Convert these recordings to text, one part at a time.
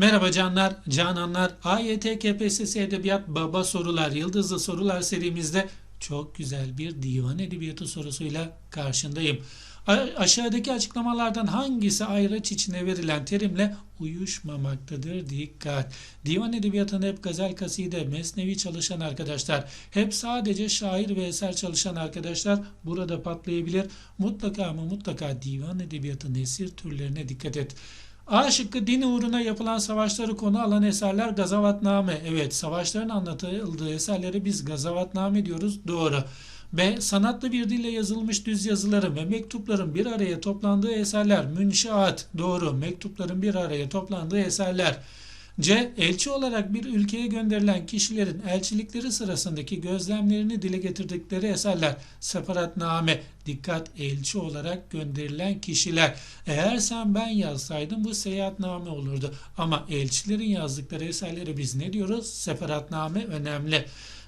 Merhaba canlar, cananlar. AYT KPSS Edebiyat Baba Sorular, Yıldızlı Sorular serimizde çok güzel bir divan edebiyatı sorusuyla karşındayım. A- aşağıdaki açıklamalardan hangisi ayraç içine verilen terimle uyuşmamaktadır? Dikkat! Divan edebiyatında hep gazel kaside, mesnevi çalışan arkadaşlar, hep sadece şair ve eser çalışan arkadaşlar burada patlayabilir. Mutlaka ama mutlaka divan edebiyatı nesir türlerine dikkat et. A şıkkı din uğruna yapılan savaşları konu alan eserler gazavatname. Evet savaşların anlatıldığı eserleri biz gazavatname diyoruz. Doğru. B. Sanatlı bir dille yazılmış düz yazıların ve mektupların bir araya toplandığı eserler. Münşaat. Doğru. Mektupların bir araya toplandığı eserler. C. Elçi olarak bir ülkeye gönderilen kişilerin elçilikleri sırasındaki gözlemlerini dile getirdikleri eserler. Separatname. Dikkat elçi olarak gönderilen kişiler. Eğer sen ben yazsaydın bu seyahatname olurdu. Ama elçilerin yazdıkları eserlere biz ne diyoruz? Separatname önemli.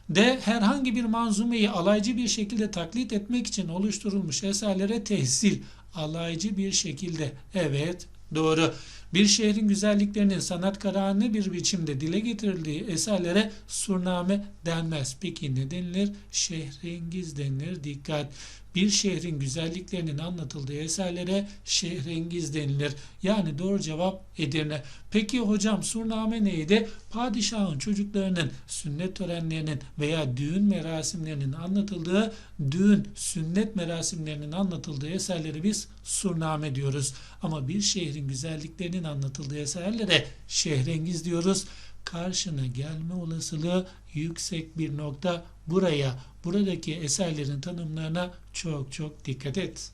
D. Herhangi bir manzumeyi alaycı bir şekilde taklit etmek için oluşturulmuş eserlere tehsil. Alaycı bir şekilde. Evet, doğru. Bir şehrin güzelliklerinin sanatkarane bir biçimde dile getirildiği eserlere surname denmez. Peki ne denilir? Şehrengiz denilir. Dikkat! Bir şehrin güzelliklerinin anlatıldığı eserlere şehrengiz denilir. Yani doğru cevap Edirne. Peki hocam surname neydi? Padişahın çocuklarının sünnet törenlerinin veya düğün merasimlerinin anlatıldığı düğün, sünnet merasimlerinin anlatıldığı eserleri biz surname diyoruz. Ama bir şehrin güzelliklerinin anlatıldığı eserlere şehrengiz diyoruz. Karşına gelme olasılığı yüksek bir nokta buraya, buradaki eserlerin tanımlarına çok çok dikkat et.